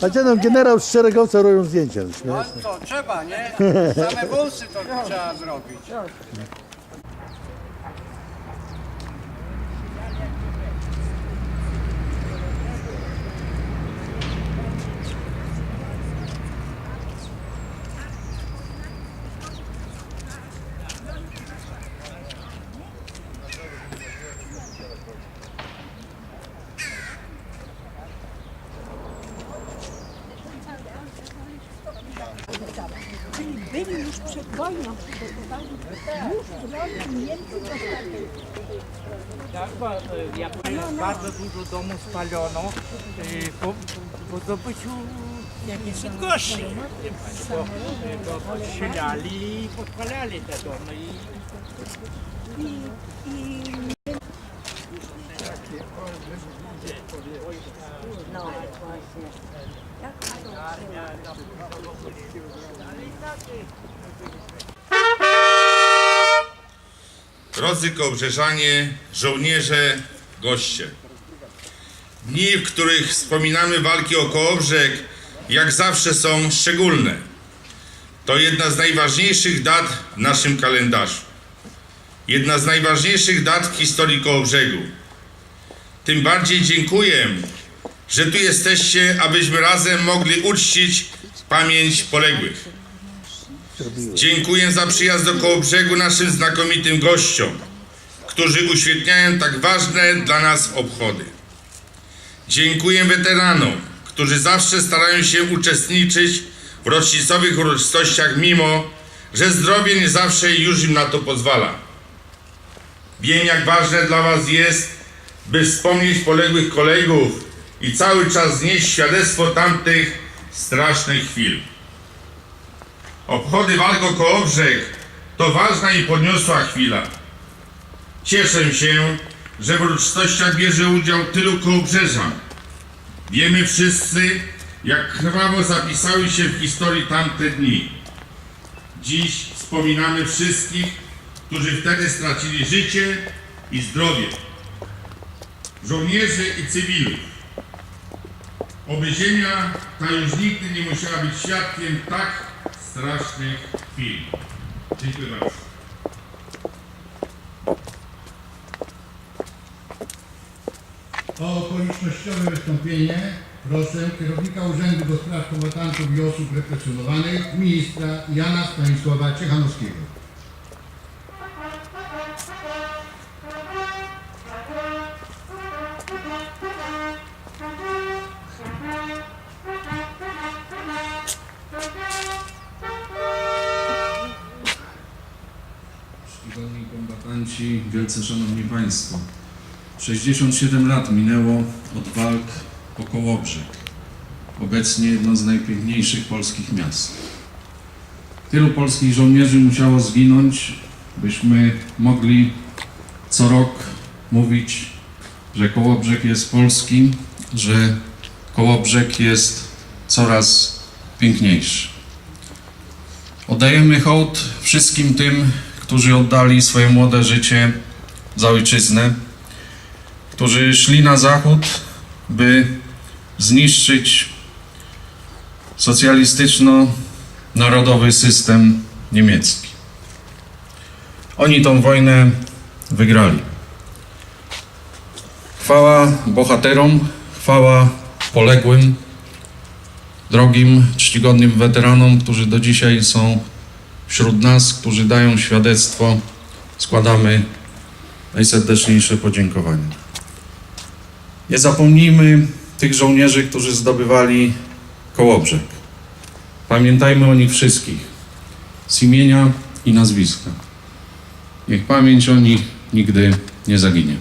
Patrzcie, no generał z szeregowca robią zdjęcia. No Śmieszne. to trzeba, nie? Same wąsy to trzeba zrobić. Byli już przed wojną przygotowani, już broni Niemcy dostali. Tak, bo, e, ja powiem, bardzo dużo domów spalono e, po, po zdobyciu jakiejś gości. Bo, e, bo podsilali i podpalali te domy. I, i no Drodzy Kołbrzeżanie, żołnierze, goście. Dni, w których wspominamy walki o Kołobrzeg, jak zawsze są szczególne. To jedna z najważniejszych dat w naszym kalendarzu. Jedna z najważniejszych dat w historii Kołobrzegu. Tym bardziej dziękuję, że tu jesteście, abyśmy razem mogli uczcić pamięć poległych. Dziękuję za przyjazd do Kołobrzegu naszym znakomitym gościom, którzy uświetniają tak ważne dla nas obchody. Dziękuję weteranom, którzy zawsze starają się uczestniczyć w rocznicowych uroczystościach, mimo że zdrowie nie zawsze już im na to pozwala. Wiem, jak ważne dla Was jest, by wspomnieć poległych kolegów i cały czas znieść świadectwo tamtych strasznych chwil. Obchody walk o Kołobrzeg to ważna i podniosła chwila. Cieszę się, że w uroczystościach bierze udział tylu kołobrzeżan. Wiemy wszyscy, jak krwawo zapisały się w historii tamte dni. Dziś wspominamy wszystkich, którzy wtedy stracili życie i zdrowie. Żołnierzy i cywilów. Oby ziemia ta już nigdy nie musiała być świadkiem tak strasznych chwil. Dziękuję bardzo. O okolicznościowe wystąpienie proszę kierownika Urzędu do Spraw Kombatantów i Osób Represjonowanych, ministra Jana Stanisława Ciechanowskiego. Kombatanci, wielce szanowni Państwo. 67 lat minęło od walk o Kołobrzeg. Obecnie jedno z najpiękniejszych polskich miast. Tylu polskich żołnierzy musiało zginąć, byśmy mogli co rok mówić, że Kołobrzeg jest polski, że Kołobrzeg jest coraz piękniejszy. Oddajemy hołd wszystkim tym, którzy oddali swoje młode życie za ojczyznę, którzy szli na zachód, by zniszczyć socjalistyczno-narodowy system niemiecki. Oni tą wojnę wygrali. Chwała bohaterom, chwała poległym, drogim, czcigodnym weteranom, którzy do dzisiaj są wśród nas, którzy dają świadectwo, składamy najserdeczniejsze podziękowania. Nie zapomnijmy tych żołnierzy, którzy zdobywali Kołobrzeg. Pamiętajmy o nich wszystkich z imienia i nazwiska. Niech pamięć o nich nigdy nie zaginie.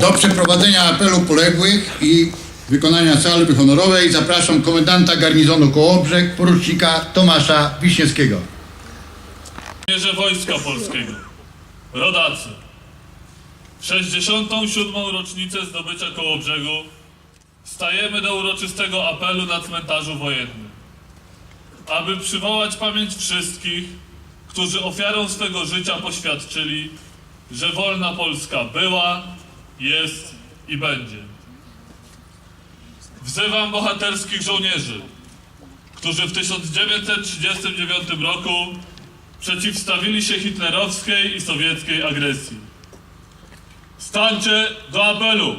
Do przeprowadzenia apelu poległych i wykonania salwy honorowej zapraszam komendanta garnizonu Kołobrzeg, porucznika Tomasza Wiśniewskiego. Żołnierze Wojska Polskiego, rodacy, w 67. rocznicę zdobycia Kołobrzegu stajemy do uroczystego apelu na cmentarzu wojennym, aby przywołać pamięć wszystkich, którzy ofiarą swego życia poświadczyli, że wolna Polska była, jest i będzie. Wzywam bohaterskich żołnierzy, którzy w 1939 roku przeciwstawili się hitlerowskiej i sowieckiej agresji. Stańcie do apelu!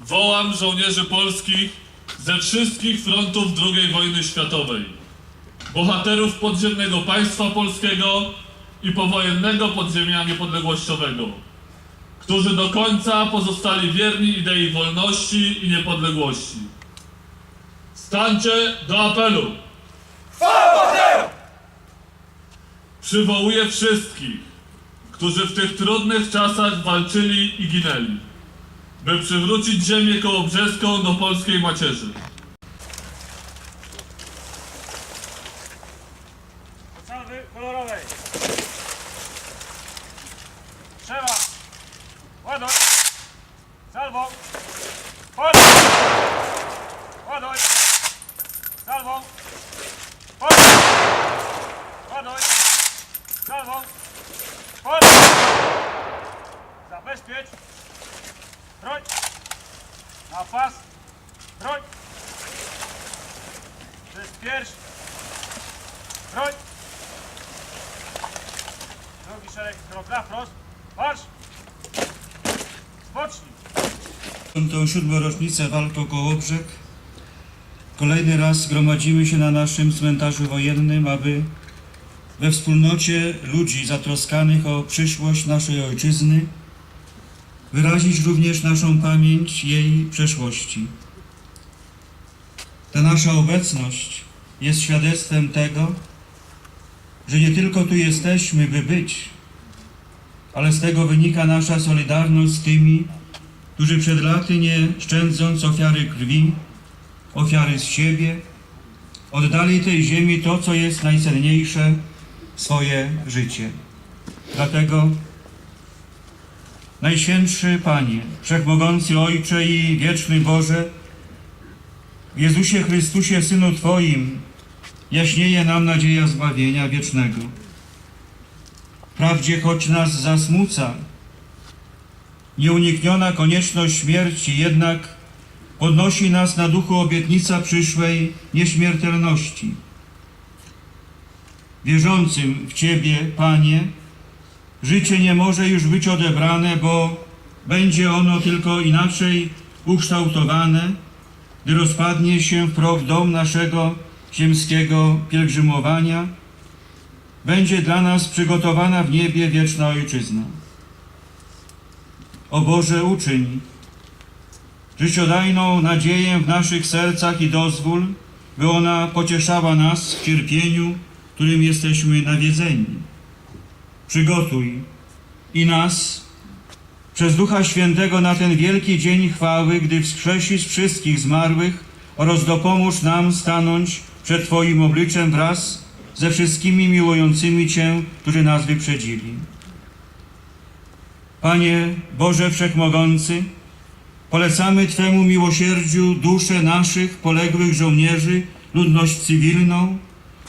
Wołam żołnierzy polskich ze wszystkich frontów II wojny światowej, bohaterów podziemnego państwa polskiego i powojennego podziemia niepodległościowego, którzy do końca pozostali wierni idei wolności i niepodległości. Stańcie do apelu! Przywołuję wszystkich, którzy w tych trudnych czasach walczyli i ginęli, by przywrócić ziemię kołobrzeską do polskiej macierzy. Zabezpiecz. Broń. Na pas. Broń. Przyspiesz. Broń. Drugi szereg krok na wprost. Marsz! Zbocznij! Tą siódmą rocznicę walk o Kołobrzeg. Kolejny raz zgromadzimy się na naszym cmentarzu wojennym, aby we wspólnocie ludzi zatroskanych o przyszłość naszej ojczyzny wyrazić również naszą pamięć jej przeszłości. Ta nasza obecność jest świadectwem tego, że nie tylko tu jesteśmy, by być, ale z tego wynika nasza solidarność z tymi, którzy przed laty nie szczędząc ofiary krwi, ofiary z siebie, oddali tej ziemi to, co jest najcenniejsze, swoje życie. Dlatego Najświętszy Panie, Wszechmogący Ojcze i Wieczny Boże, w Jezusie Chrystusie, Synu Twoim, jaśnieje nam nadzieja zbawienia wiecznego. Wprawdzie choć nas zasmuca, nieunikniona konieczność śmierci, jednak podnosi nas na duchu obietnica przyszłej nieśmiertelności. Wierzącym w Ciebie, Panie, życie nie może już być odebrane, bo będzie ono tylko inaczej ukształtowane, gdy rozpadnie się w dom naszego ziemskiego pielgrzymowania, będzie dla nas przygotowana w niebie wieczna Ojczyzna. O Boże, uczyń życiodajną nadzieję w naszych sercach i dozwól, by ona pocieszała nas w cierpieniu, którym jesteśmy nawiedzeni. Przygotuj i nas przez Ducha Świętego na ten wielki dzień chwały, gdy wskrzesisz wszystkich zmarłych oraz dopomóż nam stanąć przed Twoim obliczem wraz ze wszystkimi miłującymi Cię, którzy nas wyprzedzili. Panie Boże Wszechmogący, polecamy Twemu miłosierdziu dusze naszych poległych żołnierzy, ludność cywilną,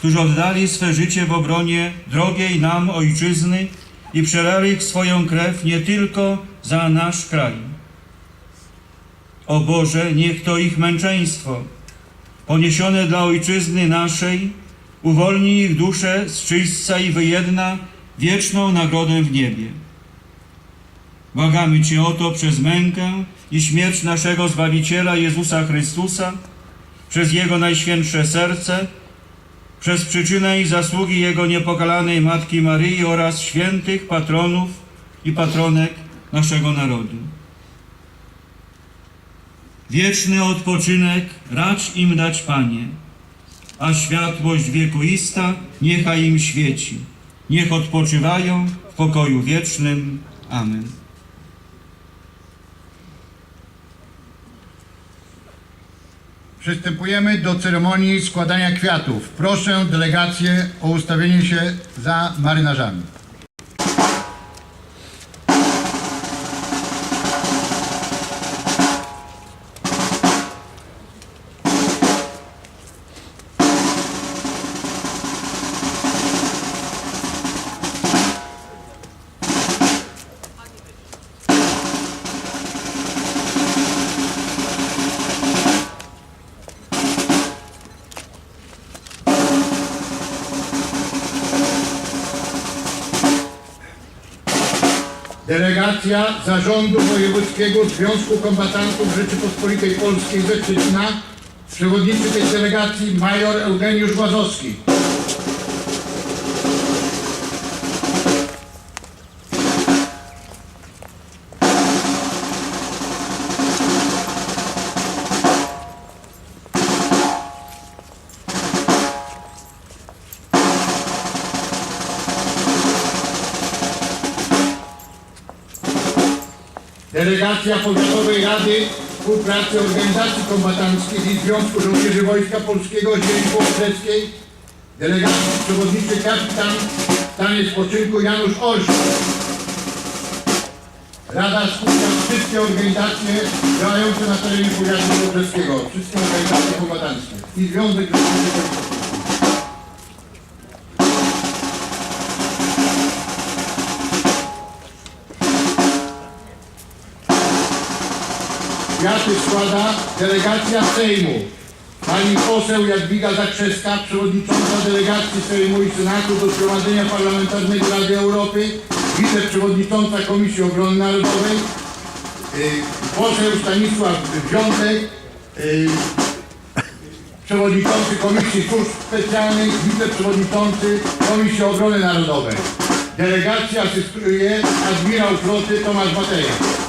którzy oddali swe życie w obronie drogiej nam Ojczyzny i przelali swoją krew nie tylko za nasz kraj. O Boże, niech to ich męczeństwo, poniesione dla Ojczyzny naszej, uwolni ich duszę z czyśćca i wyjedna wieczną nagrodę w niebie. Błagamy Cię o to przez mękę i śmierć naszego Zbawiciela Jezusa Chrystusa, przez Jego najświętsze serce, przez przyczynę i zasługi Jego niepokalanej Matki Maryi oraz świętych patronów i patronek naszego narodu. Wieczny odpoczynek racz im dać, Panie, a światłość wiekuista niechaj im świeci. Niech odpoczywają w pokoju wiecznym. Amen. Przystępujemy do ceremonii składania kwiatów. Proszę delegację o ustawienie się za marynarzami. Delegacja Zarządu Wojewódzkiego Związku Kombatantów Rzeczypospolitej Polskiej ze Szczecina. Przewodniczy tej delegacji major Eugeniusz Łazowski. Delegacja Powiatowej Rady Współpracy Organizacji Kombatanckiej i Związku Żołnierzy Wojska Polskiego Ziemi Południowskiej. Delegacji przewodniczy kapitan stanie spoczynku Janusz Olsz. Rada skupia wszystkie organizacje działające na terenie powiatu południowskiego, wszystkie organizacje kombatanckie i Związek Żołnierzy Wojska Kwiaty składa delegacja Sejmu. Pani poseł Jadwiga Zakrzewska, przewodnicząca delegacji Sejmu i Senatu do Zgromadzenia Parlamentarnego Rady Europy, wiceprzewodnicząca Komisji Obrony Narodowej, y, poseł Stanisław Wiątek, y, przewodniczący Komisji Służb Specjalnych, wiceprzewodniczący Komisji Obrony Narodowej. Delegacja asystuje admirał floty Tomasz Mateja.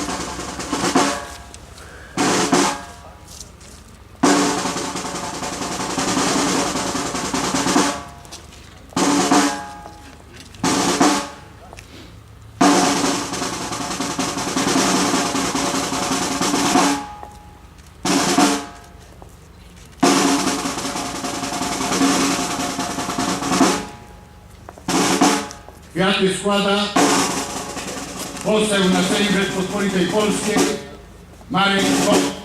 Składa poseł na Sejm Rzeczpospolitej Polskiej Marek Kot.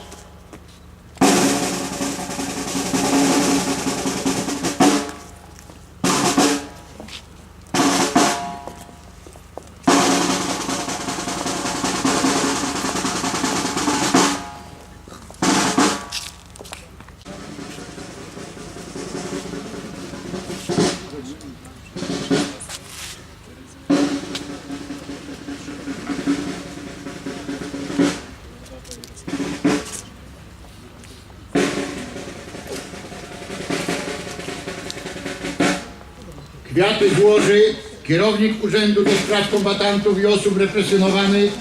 Kwiaty złoży kierownik Urzędu do Spraw Kombatantów i Osób Represjonowanych,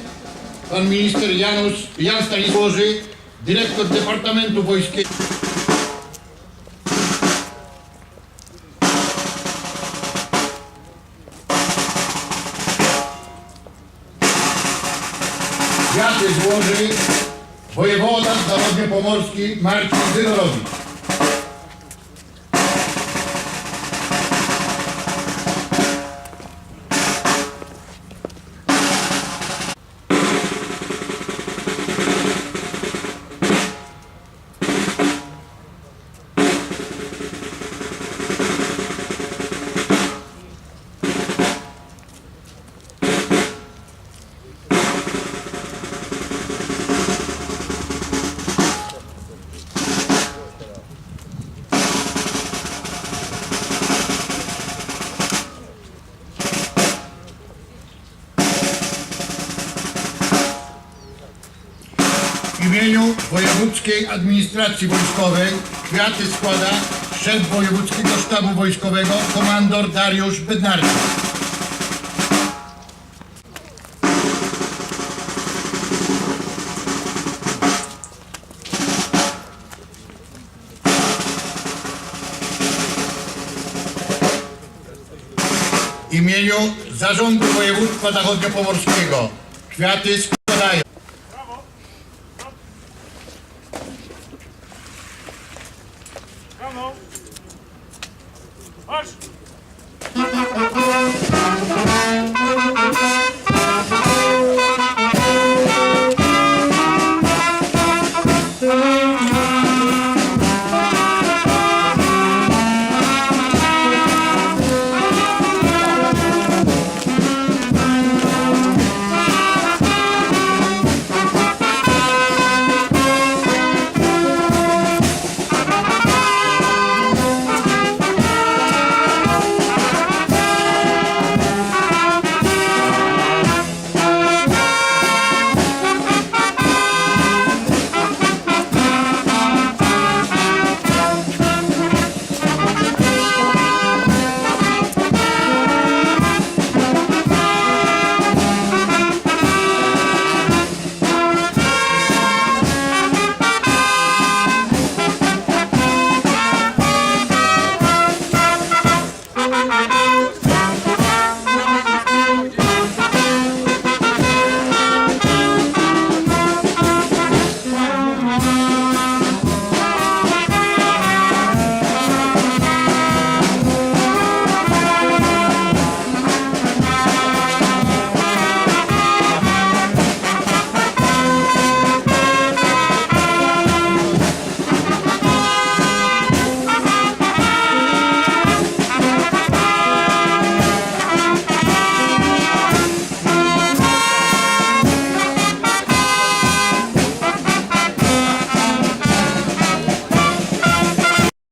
pan minister Janusz, Jan Stanisław złoży, dyrektor Departamentu Wojskiego. Kwiaty złoży wojewoda zachodniopomorski Marcin Zydorowicz. Wojewódzkiej Administracji Wojskowej kwiaty składa szef Wojewódzkiego Sztabu Wojskowego komandor Dariusz Bednarczyk. W imieniu Zarządu Województwa Zachodniopomorskiego kwiaty składają